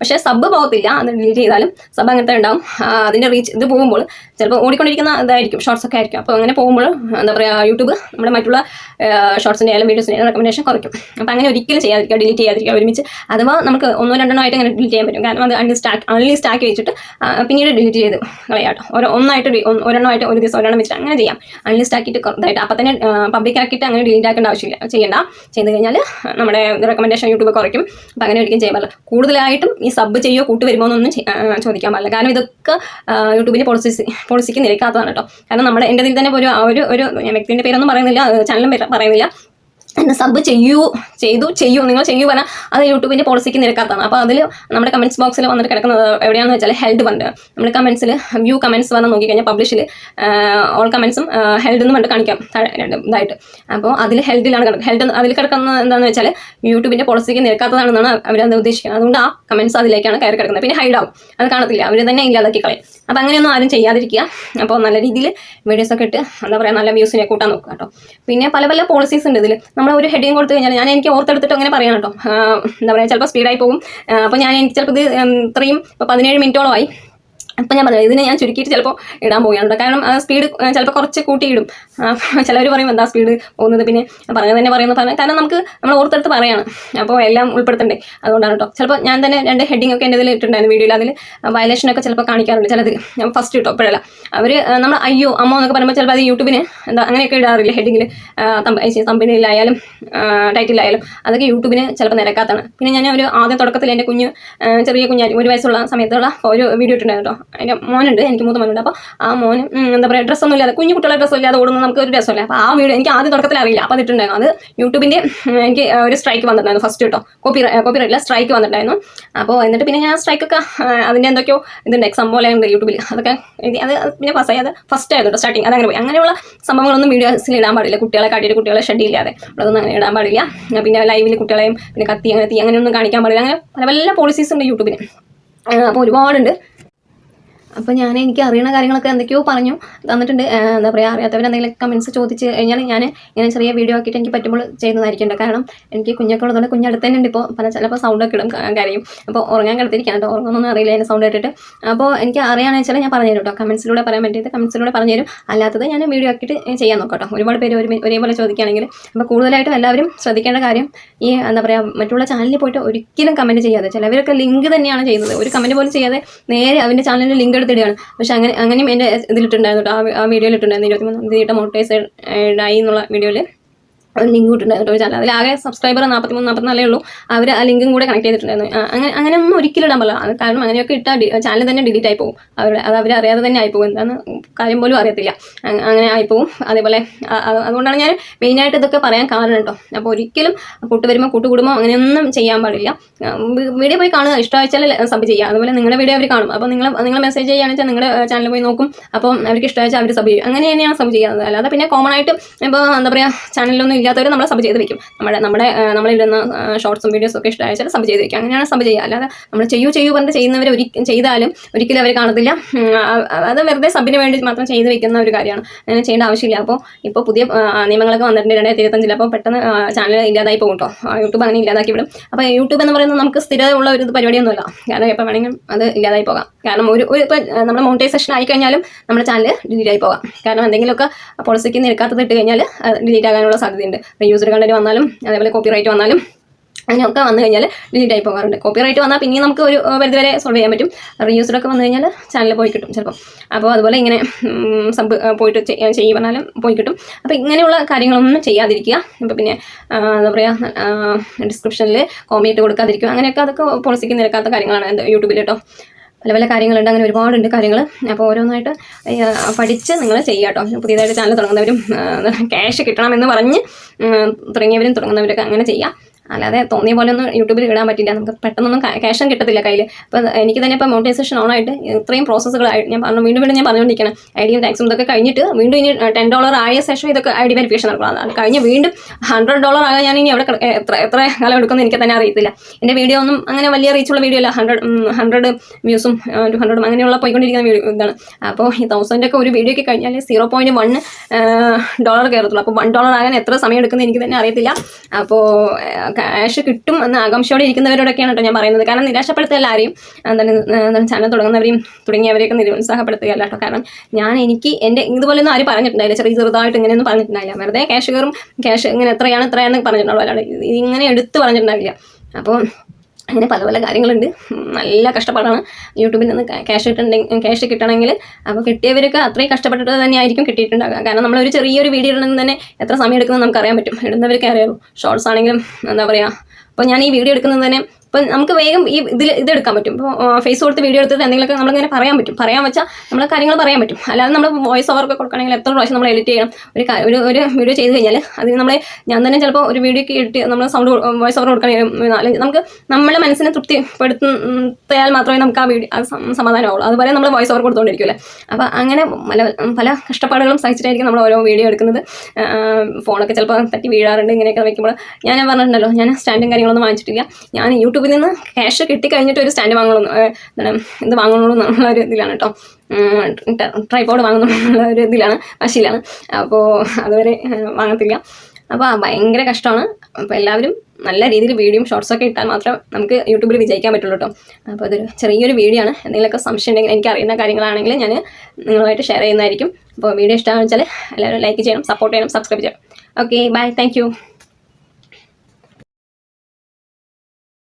പക്ഷേ സബ് പോകത്തില്ല. അത് ഡിലീറ്റ് ചെയ്താലും സബ് അങ്ങനത്തെ ഉണ്ടാവും. അതിന്റെ റീച്ച് ഇത് പോകുമ്പോൾ ചിലപ്പോൾ ഓടിക്കൊണ്ടിരിക്കുന്ന ഇതായിരിക്കും ഷോർട്സ് ഒക്കെ ആയിരിക്കും. അപ്പോൾ അങ്ങനെ പോകുമ്പോൾ എന്താ പറയുക യൂട്യൂബ് നമ്മുടെ മറ്റുള്ള ഷോർട്സിന്റെ ആയാലും വീഡിയോസിന്റെ റെക്കമെൻഡേഷൻ കുറയ്ക്കും. അപ്പോൾ അങ്ങനെ ഒരിക്കലും ചെയ്യാതിരിക്കുക ഡിലീറ്റ് ചെയ്യാതിരിക്കുക ഒരുമിച്ച്. അഥവാ നമുക്ക് ഒന്നോ രണ്ടെണ്ണോ ആയിട്ട് അങ്ങനെ ഡിലീറ്റ് ചെയ്യാൻ പറ്റും. കാരണം അത് അൺലിസ്റ്റാക്കി അൺലിസ്റ്റ് വെച്ചിട്ട് പിന്നീട് ഡിലീറ്റ് ചെയ്ത് കളയാട്ടോ. ഓരോ ഒന്നായിട്ട് ഒരെണ്ണമായിട്ട് ഒരു ദിവസം ഒരെണ്ണം വെച്ചിട്ട് അങ്ങനെ ചെയ്യാം. അൺലിസ്റ്റ് ആക്കിയിട്ട് ഇതായിട്ട്. അപ്പോൾ തന്നെ പബ്ലിക് ആക്കിയിട്ട് അങ്ങനെ ഡിലീറ്റ് ആക്കേണ്ട ആവശ്യമില്ല. ചെയ്യേണ്ട. ചെയ്ത് കഴിഞ്ഞാൽ നമ്മുടെ റെക്കമെൻഡേഷൻ യൂട്യൂബ് കുറയ്ക്കും. അപ്പോൾ അങ്ങനെ ഒരിക്കലും ചെയ്യാൻ കൂടുതലായിട്ടും ഈ സബ് ചെയ്യോ കൂട്ട് വരുമോ എന്നൊന്നും ചോദിക്കാൻ പാടില്ല. കാരണം ഇതൊക്കെ യൂട്യൂബിന്റെ പോളിസി പോളിസിക്ക് നിരക്കാത്തതാണ് കേട്ടോ. കാരണം നമ്മുടെ എന്റെ ഇതിൽ തന്നെ ഒരു ഒരു ഒരു വ്യക്തിന്റെ പേരൊന്നും പറയുന്നില്ല ചാനലും പറയുന്നില്ല. എന്നെ സബ് ചെയ്യൂ ചെയ്തു ചെയ്യൂ. നിങ്ങൾ ചെയ്യൂ പറഞ്ഞാൽ അത് യൂട്യൂബിന്റെ പോളിസിക്ക് നിരക്കാത്തതാണ്. അപ്പോൾ അതിൽ നമ്മുടെ കമൻസ് ബോക്സിൽ വന്നിട്ട് കിടക്കുന്നത് എവിടെയാണെന്ന് വെച്ചാൽ ഹെൽഡ് വണ്ട് നമ്മുടെ കമൻസിൽ വ്യൂ കമൻസ് വന്ന് നോക്കിക്കഴിഞ്ഞാൽ പബ്ലിഷിൽ ഓൾ കമൻസും ഹെൽഡ് എന്ന് പറഞ്ഞിട്ട് കാണിക്കാം. രണ്ട് ഇതായിട്ട്. അപ്പോൾ അതിൽ ഹെൽഡിലാണ് കിടക്കുന്നത് ഹെൽഡ് അതിൽ കിടക്കുന്നത് എന്താണെന്ന് വെച്ചാൽ യൂട്യൂബിന്റെ പോളിസിക്ക് നിരക്കാത്തതാണെന്നാണ് അവരത് ഉദ്ദേശിക്കുന്നത്. അതുകൊണ്ട് ആ കമൻസ് അതിലേക്കാണ് കയറി കിടക്കുന്നത്. പിന്നെ ഹൈഡ് ആവും അത് കാണത്തില്ല. അവർ തന്നെ ഇല്ലാതാക്കി കളയും. അപ്പോൾ അങ്ങനെയൊന്നും ആരും ചെയ്യാതിരിക്കുക. അപ്പോൾ നല്ല രീതിയിൽ വീഡിയോസൊക്കെ ഇട്ട് എന്താ പറയുക നല്ല വ്യൂസിനെ കൂട്ടാൻ നോക്കുക കേട്ടോ. പിന്നെ പല പല പോളിസീസ് ഉണ്ട് ഇതിൽ നമ്മൾ ഒരു ഹെഡിങ് കൊടുത്തു കഴിഞ്ഞാൽ ഞാൻ എനിക്ക് ഓർത്തെടുത്തിട്ട് അങ്ങനെ പറയാം കേട്ടോ. എന്താ പറയുക ചിലപ്പോൾ സ്പീഡായി പോകും. അപ്പോൾ ഞാൻ എനിക്ക് ചിലപ്പോൾ ഇത് ഇത്രയും ഇപ്പോൾ പതിനേഴ് മിനിറ്റോളമായി അപ്പം ഞാൻ പറഞ്ഞു ഇതിനെ ഞാൻ ചുരുക്കിയിട്ട് ചിലപ്പോൾ ഇടാൻ പോവുകയാണ് കാരണം സ്പീഡ് ചിലപ്പോൾ കുറച്ച് കൂട്ടിയിടും. ചിലവർ പറയും എന്താ സ്പീഡ് പോകുന്നത്? പിന്നെ പറഞ്ഞത് തന്നെ പറയുന്നത് പറഞ്ഞാൽ കാരണം നമുക്ക് നമ്മൾ ഓർത്തെടുത്ത് പറയാണ്. അപ്പോൾ എല്ലാം ഉൾപ്പെടുത്തണ്ടേ? അതുകൊണ്ടാണ് കേട്ടോ ചിലപ്പോൾ ഞാൻ തന്നെ രണ്ട് ഹെഡിങ് ഒക്കെ എന്റെ ഇതിൽ ഇട്ടിട്ടുണ്ടായിരുന്നു വീഡിയോയിൽ അതിൽ വയലേഷനൊക്കെ ചിലപ്പോൾ കാണിക്കാറുണ്ട്. ചിലത് ഞാൻ ഫസ്റ്റ് കിട്ടും അപ്പോഴല്ല. അവർ നമ്മൾ അയ്യോ അമ്മ എന്നൊക്കെ പറയുമ്പോൾ ചിലപ്പോൾ അത് യൂട്യൂബിന് എന്താ അങ്ങനെയൊക്കെ ഇടാറില്ല ഹെഡിങ്ങിൽ തമ്പനിയിലായാലും ടൈറ്റിലായാലും അതൊക്കെ യൂട്യൂബിന് ചിലപ്പോൾ നിരക്കാത്താണ് പിന്നെ ഞാൻ ഒരു ആദ്യ തുടക്കത്തിൽ എന്റെ കുഞ്ഞ് ചെറിയ കുഞ്ഞാരി ഒരു വയസ്സുള്ള സമയത്തുള്ള ഒരു വീഡിയോ ഇട്ടിട്ടുണ്ടായിരുന്നു കേട്ടോ എന്റെ മോനുണ്ട് എനിക്ക് മൂത്ത മോനുണ്ട്. അപ്പോൾ ആ മോൻ എന്താ പറയുക ഡ്രസ്സൊന്നും ഇല്ലാതെ കുഞ്ഞു കുട്ടികളുടെ ഡ്രസ്സൊന്നും ഇല്ലാതെ ഓടുന്നത് നമുക്ക് ഒരു രസമല്ലേ? അപ്പോൾ ആ വീഡിയോ എനിക്ക് ആദ്യം തുടക്കത്തിൽ അറിയില്ല. അപ്പോൾ അതിട്ടുണ്ടായിരുന്നു. അത് യൂട്യൂബിന്റെ എനിക്ക് ഒരു സ്ട്രൈക്ക് വന്നിട്ടുണ്ടായിരുന്നു ഫസ്റ്റ് കേട്ടോ. കോപ്പി കോപ്പി റൈറ്റില്ല സ്ട്രൈക്ക് വന്നിട്ടുണ്ടായിരുന്നു. അപ്പോൾ എന്നിട്ട് പിന്നെ ഞാൻ സ്ട്രൈക്കൊക്കെ അതിന്റെ എന്തൊക്കെയോ ഇതുണ്ട്. എക്സാം പോലെ ഉണ്ട് യൂട്യൂബിൽ അതൊക്കെ അത് പിന്നെ പാസ്സായി അത് ഫസ്റ്റ് ആയിരുന്നു സ്റ്റാർട്ടിങ് അതങ്ങനെ പോയി. അങ്ങനെയുള്ള സംഭവങ്ങളൊന്നും വീഡിയോസിൽ ഇടാൻ പാടില്ല. കുട്ടികളെ കാട്ടിയിട്ട് കുട്ടികളെ ഷെഡ് ഇല്ലാതെ അതൊന്നും അങ്ങനെ ഇടാൻ പാടില്ല. പിന്നെ ലൈവിൽ കുട്ടികളെയും പിന്നെ കത്തി അങ്ങനെ തീ അങ്ങനെയൊന്നും കാണിക്കാൻ പാടില്ല. അങ്ങനെ പല പല പോളിസീസ് ഉണ്ട് യൂട്യൂബിന് അപ്പോൾ ഒരുപാടുണ്ട്. അപ്പോൾ ഞാൻ എനിക്ക് അറിയുന്ന കാര്യങ്ങളൊക്കെ എന്തൊക്കെയോ പറഞ്ഞു. തന്നിട്ടുണ്ട്. എന്താ പറയുക അറിയാത്തവർ എന്തെങ്കിലും കമൻസ് ചോദിച്ച് കഴിഞ്ഞാൽ ഞാൻ ഇങ്ങനെ ചെറിയ വീഡിയോ ആക്കിയിട്ട് എനിക്ക് പറ്റുമ്പോൾ ചെയ്യുന്നതായിരിക്കും കാരണം എനിക്ക് കുഞ്ഞൊക്കെ ഉള്ളതുകൊണ്ട് കുഞ്ഞടുത്ത് തന്നെ ഉണ്ട് ഇപ്പോൾ പല ചിലപ്പോൾ സൗണ്ടൊക്കെ ഇടും കാര്യം. അപ്പോൾ ഉറങ്ങാൻ കിടത്തിരിക്കാൻ കേട്ടോ. ഉറങ്ങുന്നൊന്നും അറിയില്ല എന്റെ സൗണ്ട് കേട്ടിട്ട്. അപ്പോൾ എനിക്ക് അറിയാമെന്ന് വെച്ചാൽ ഞാൻ പറഞ്ഞു തരും കേട്ടോ കമൻസിലൂടെ പറയാൻ പറ്റിയത് കമൻസിലൂടെ പറഞ്ഞു തരും അല്ലാത്തത് ഞാൻ വീഡിയോ ആക്കിയിട്ട് ചെയ്യാൻ നോക്കാം കേട്ടോ. ഒരുപാട് പേര് ഒരു ഒരേപോലെ ചോദിക്കുകയാണെങ്കിൽ. അപ്പോൾ കൂടുതലായിട്ടും എല്ലാവരും ശ്രദ്ധിക്കേണ്ട കാര്യം ഈ എന്താ പറയുക മറ്റുള്ള ചാനലിൽ പോയിട്ട് ഒരിക്കലും കമന്റ് ചെയ്യാതെ. ചിലവരൊക്കെ ലിങ്ക് തന്നെയാണ് ചെയ്യുന്നത്. ഒരു കമന്റ് പോലും ചെയ്യാതെ നേരെ അവന്റെ ചാനലിൽ ലിങ്ക് എടുത്തിടുകയാണ്. പക്ഷെ അങ്ങനെ അങ്ങനെയും എന്റെ ഇതിലിട്ടുണ്ടായിരുന്നു കേട്ടോ. ആ- വീഡിയോയിലിട്ടുണ്ടായിരുന്നു. ഇരുപത്തിമൂന്നാം തീയതി മോട്ടേഴ്സ് ആയി എന്നുള്ള വീഡിയോയിൽ ഒരു ലിങ്ക് ഇട്ടിട്ടുണ്ടായിരുന്നു ഒരു ചാനൽ ആകെ സബ്സ്ക്രൈബർ നാൽപ്പത്തി മൂന്ന് നാൽപ്പത്തിനാലേ ഉള്ളൂ. അവർ ആ ലിങ്കും കൂടെ കണക്ട് ചെയ്തിട്ടുണ്ടായിരുന്നു. അങ്ങനെ അങ്ങനെ ഒന്നും ഒരിക്കലും ഇടാൻ പറ്റില്ല കാരണം അങ്ങനെയൊക്കെ ഇട്ടാൽ ചാനൽ തന്നെ ഡിലീറ്റ് ആയി പോകും. അവരുടെ അത് അവർ അറിയാതെ തന്നെ ആയിപ്പോകും എന്താണ് കാര്യം പോലും അറിയത്തില്ല. അങ്ങനെ ആയിപ്പോകും അതേപോലെ അതുകൊണ്ടാണ് ഞാൻ മെയിനായിട്ട് ഇതൊക്കെ പറയാൻ കാരണം കേട്ടോ. അപ്പോൾ ഒരിക്കലും കൂട്ടുവരുമ്പോൾ കൂട്ടുകുടുംബം അങ്ങനെയൊന്നും ചെയ്യാൻ പാടില്ല. വീഡിയോ പോയി കാണുക. ഇഷ്ടമാച്ചാൽ സബ് ചെയ്യുക. അതുപോലെ നിങ്ങളുടെ വീഡിയോ അവർ കാണും. അപ്പോൾ നിങ്ങൾ നിങ്ങൾ മെസ്സേജ് ചെയ്യുകയാണെന്ന് വെച്ചാൽ നിങ്ങളുടെ ചാനൽ പോയി നോക്കും. അപ്പം അവർക്ക് ഇഷ്ടമാച്ചാൽ അവർ സബ് ചെയ്യും. അങ്ങനെ തന്നെയാണ് സബ് ചെയ്യുന്നത് അല്ലാതെ പിന്നെ കോമൺ ആയിട്ട് ഇപ്പോൾ എന്താ പറയുക ചാനലിലൊന്നും ഇല്ലാത്തവർ നമ്മൾ സബ് ചെയ്ത് വെക്കും. നമ്മുടെ നമ്മുടെ നമ്മളിടുന്ന ഷോർട്സും വീഡിയോസും ഒക്കെ ഇഷ്ടമായാൽ സബ് ചെയ്ത് വെക്കും. അങ്ങനെയാണ് സബ് ചെയ്യുക. അല്ലാതെ നമ്മൾ ചെയ്യൂ ചെയ്യൂ പറഞ്ഞിട്ട് ചെയ്യുന്നവർ ഒരിക്കലും ചെയ്താലും ഒരിക്കലും അവർ കാണത്തില്ല. അത് വെറുതെ സബിന് വേണ്ടി മാത്രം ചെയ്ത് വെക്കുന്ന ഒരു കാര്യമാണ്. അങ്ങനെ ചെയ്യേണ്ട ആവശ്യമില്ല. അപ്പോൾ ഇപ്പോൾ പുതിയ നിയമങ്ങളൊക്കെ വന്നിട്ടുണ്ട്. രണ്ടായിരത്തി ഇരുപത്തഞ്ചിൽ അപ്പോൾ പെട്ടെന്ന് ചാനൽ ഇല്ലാതായി പോകും കേട്ടോ യൂട്യൂബ് അങ്ങനെ ഇല്ലാതാക്കി വിടും. അപ്പോൾ യൂട്യൂബ് എന്ന് പറയുന്നത് നമുക്ക് സ്ഥിരമുള്ള ഒരു പരിപാടിയൊന്നുമില്ല. കാരണം എപ്പോൾ വേണമെങ്കിലും അത് ഇല്ലാതായി പോകാം. കാരണം ഒരു ഒരു ഇപ്പോൾ നമ്മുടെ മോണിറ്റൈസേഷൻ ആയി കഴിഞ്ഞാലും നമ്മുടെ ചാനൽ ഡിലീറ്റ് ആയി പോകാം. കാരണം എന്തെങ്കിലുമൊക്കെ പോളിസിക്ക് നിൽക്കാത്തത് ഇട്ട് കഴിഞ്ഞാൽ ഡിലീറ്റ് ആകാനുള്ള സാധ്യതയുണ്ട് യൂസർ കണ്ടന്റ് വന്നാലും അതേപോലെ കോപ്പി റൈറ്റ് വന്നാലും അങ്ങനെയൊക്കെ വന്നു കഴിഞ്ഞാൽ ഡിലീറ്റ് ആയി പോകാറുണ്ട്. കോപ്പി റൈറ്റ് വന്നാൽ പിന്നെയും നമുക്ക് ഒരു പരിധിവരെ പരിധി വരെ സോൾവ് ചെയ്യാൻ പറ്റും. റീയൂസറൊക്കെ വന്നു കഴിഞ്ഞാൽ ചാനൽ പോയി കിട്ടും ചിലപ്പം. അപ്പോൾ അതുപോലെ ഇങ്ങനെ സബ് പോയിട്ട് ചെയ്യ- പറഞ്ഞാലും പോയി കിട്ടും. അപ്പോൾ ഇങ്ങനെയുള്ള കാര്യങ്ങളൊന്നും ചെയ്യാതിരിക്കുക. ഇപ്പോൾ പിന്നെ എന്താ പറയുക ഡിസ്ക്രിപ്ഷനിൽ കോമിയിട്ട് കൊടുക്കാതിരിക്കുക. അങ്ങനെയൊക്കെ അതൊക്കെ പോളിസിക്ക് നിരക്കാത്ത കാര്യങ്ങളാണ്. യൂട്യൂബിൽ കേട്ടോ. പല പല കാര്യങ്ങളുണ്ട്. അങ്ങനെ ഒരുപാടുണ്ട് കാര്യങ്ങൾ അപ്പോൾ ഓരോന്നായിട്ട് പഠിച്ച് നിങ്ങൾ ചെയ്യുക കേട്ടോ പുതിയതായിട്ട് ചാനൽ തുടങ്ങുന്നവരും ക്യാഷ് കിട്ടണമെന്ന് പറഞ്ഞ് തുടങ്ങിയവരും തുടങ്ങുന്നവരൊക്കെ അങ്ങനെ ചെയ്യാം. അല്ലാതെ തോന്നിയ പോലെ ഒന്നും യൂട്യൂബിൽ ഇടാൻ പറ്റില്ല നമുക്ക് പെട്ടെന്നൊന്നും ക്യാഷും കിട്ടത്തില്ല കയ്യിൽ അപ്പോൾ എനിക്ക് തന്നെ ഇപ്പോൾ മോണിറ്റൈസേഷൻ ഓൺ ആയിട്ട് ഇത്രയും പ്രോസസ്സുകളായി ഞാൻ പറഞ്ഞു വീണ്ടും വീണ്ടും ഞാൻ പറഞ്ഞുകൊണ്ടിരിക്കണം ഐ ഡിയും ടാക്സും ഇതൊക്കെ കഴിഞ്ഞിട്ട് വീണ്ടും ഇനി ടെൻ ഡോളർ ആയ ശേഷം ഇതൊക്കെ ഐ ഡി വെരിഫിക്കേഷൻ നടക്കണം. അത് കഴിഞ്ഞ് വീണ്ടും ഹൺഡ്രഡ് ഡോളർ ആകാൻ ഞാൻ ഇനി അവിടെ എത്ര എത്ര കാലം എടുക്കുമെന്ന് എനിക്ക് തന്നെ അറിയത്തില്ല. എന്റെ വീഡിയോ ഒന്നും അങ്ങനെ വലിയ റീച്ചുള്ള വീഡിയോ അല്ല. ഹൺഡ്രഡ് ഹൺഡ്രഡ് വ്യൂസും ടു ഹൺഡ്രഡും അങ്ങനെയുള്ള പോയിക്കൊണ്ടിരിക്കുന്ന വീഡിയോ ഇതാണ്. അപ്പോൾ ഈ തൗസൻഡ് ഒക്കെ ഒരു വീഡിയോയ്ക്ക് കഴിഞ്ഞാൽ സീറോ പോയിന്റ് വൺ ഡോളർ കയറത്തുള്ളൂ. അപ്പോൾ വൺ ഡോളർ ആകാൻ എത്ര സമയം എടുക്കുന്നത് എനിക്ക് തന്നെ അറിയത്തില്ല. അപ്പോൾ ക്യാഷ് കിട്ടും എന്ന് ആകാംക്ഷയോടെ ഇരിക്കുന്നവരോടൊക്കെയാണ് കേട്ടോ ഞാൻ പറയുന്നത്. കാരണം നിരാശപ്പെടുത്തുക ആരെയും. എന്താണ് ചാനൽ തുടങ്ങുന്നവരെയും തുടങ്ങിയവരെയൊക്കെ നിരുത്സാഹപ്പെടുത്തുകയല്ല കേട്ടോ. കാരണം ഞാൻ എനിക്ക് എന്റെ ഇതുപോലെയൊന്നും ആരും പറഞ്ഞിട്ടുണ്ടായില്ല. ചെറിയ ചെറുതായിട്ട് ഇങ്ങനെയൊന്നും പറഞ്ഞിട്ടുണ്ടായില്ല. വെറുതെ ക്യാഷ് കയറും ക്യാഷ് ഇങ്ങനെ എത്രയാണ് എത്രയാണെന്ന് പറഞ്ഞിട്ടുള്ളൂ ഇങ്ങനെ എടുത്ത് പറഞ്ഞിട്ടുണ്ടാവില്ല. അപ്പോൾ അങ്ങനെ പല പല കാര്യങ്ങളുണ്ട്. നല്ല കഷ്ടപ്പാടാണ്. യൂട്യൂബിൽ നിന്ന് ക്യാഷ് കിട്ടണമെങ്കിൽ ക്യാഷ് കിട്ടണമെങ്കിൽ അപ്പോൾ കിട്ടിയവരൊക്കെ അത്രയും കഷ്ടപ്പെട്ടിട്ട് തന്നെ ആയിരിക്കും കിട്ടിയിട്ടുണ്ടാകുക കാരണം നമ്മളൊരു ചെറിയൊരു വീഡിയോ ഇടണമെന്ന് തന്നെ എത്ര സമയം എടുക്കുന്നത് നമുക്കറിയാൻ പറ്റും. ഇടുന്നവർക്ക് അറിയാമല്ലോ ഷോർട്സ് ആണെങ്കിലും എന്താ പറയുക അപ്പോൾ ഞാൻ ഈ വീഡിയോ എടുക്കുന്നത് തന്നെ ഇപ്പം നമുക്ക് വേഗം ഈ ഇതിൽ ഇതെടുക്കാൻ പറ്റും. ഇപ്പോൾ ഫേസ് കൊടുത്ത് വീഡിയോ എടുത്തിട്ട് എന്തെങ്കിലുമൊക്കെ നമ്മളിങ്ങനെ പറയാൻ പറ്റും. പറയാൻ വെച്ചാൽ നമ്മൾ കാര്യങ്ങൾ പറയാൻ പറ്റും. അല്ലാതെ നമ്മൾ വോയിസ് ഓവർക്ക് കൊടുക്കണമെങ്കിൽ എത്ര പ്രാവശ്യം നമ്മൾ എഡിറ്റ് ചെയ്യണം? ഒരു ഒരു ഒരു വീഡിയോ ചെയ്ത് കഴിഞ്ഞാൽ അതിന് നമ്മൾ ഞാൻ തന്നെ ചിലപ്പോൾ ഒരു വീഡിയോക്ക് എഡിറ്റ് നമ്മൾ സൗണ്ട് വോയിസ് ഓവർ കൊടുക്കണമെങ്കിൽ നമുക്ക് നമ്മളെ മനസ്സിനെ തൃപ്തിപ്പെടുത്തിയാൽ മാത്രമേ നമുക്ക് ആ വീഡിയോ സമാധാനമാവുള്ളൂ. അതുപോലെ നമ്മൾ വോയിസ് ഓവർ കൊടുത്തുകൊണ്ടിരിക്കുമല്ലേ അപ്പോൾ അങ്ങനെ പല പല കഷ്ടപ്പാടുകളും സഹിച്ചിട്ടായിരിക്കും നമ്മൾ ഓരോ വീഡിയോ എടുക്കുന്നത്. ഫോണൊക്കെ ചിലപ്പോൾ തട്ടി വീഴാറുണ്ട് ഇങ്ങനെയൊക്കെ വയ്ക്കുമ്പോൾ ഞാൻ പറഞ്ഞിട്ടുണ്ടല്ലോ ഞാൻ സ്റ്റാൻഡും കാര്യങ്ങളൊന്നും വാങ്ങിച്ചിട്ടില്ല. ഞാൻ യൂട്യൂബിൽ നിന്ന് ക്യാഷ് കിട്ടിക്കഴിഞ്ഞിട്ട് ഒരു സ്റ്റാൻഡ് വാങ്ങുള്ളൂ. എന്താണ് ഇത് വാങ്ങുള്ളൂ എന്നുള്ള ഒരു ഇതിലാണ് കേട്ടോ. ട്രൈപോഡ് വാങ്ങുന്നുള്ള ഒരു ഇതിലാണ് വശിയിലാണ് അപ്പോൾ അതുവരെ വാങ്ങത്തില്ല. അപ്പോൾ ഭയങ്കര കഷ്ടമാണ്. അപ്പോൾ എല്ലാവരും നല്ല രീതിയിൽ വീഡിയോയും ഷോർട്സൊക്കെ ഇട്ടാൽ മാത്രമേ നമുക്ക് യൂട്യൂബിൽ വിജയിക്കാൻ പറ്റുള്ളൂ കേട്ടോ. അപ്പോൾ അതൊരു ചെറിയൊരു വീഡിയോ ആണ്. എന്തെങ്കിലുമൊക്കെ സംശയം ഉണ്ടെങ്കിൽ എനിക്ക് അറിയുന്ന കാര്യങ്ങളാണെങ്കിൽ ഞാൻ നിങ്ങളുമായിട്ട് ഷെയർ ചെയ്യുന്നതായിരിക്കും. അപ്പോൾ വീഡിയോ ഇഷ്ടമാണെന്ന് വെച്ചാൽ എല്ലാവരും ലൈക്ക് ചെയ്യണം സപ്പോർട്ട് ചെയ്യണം സബ്സ്ക്രൈബ് ചെയ്യണം. Okay bye thank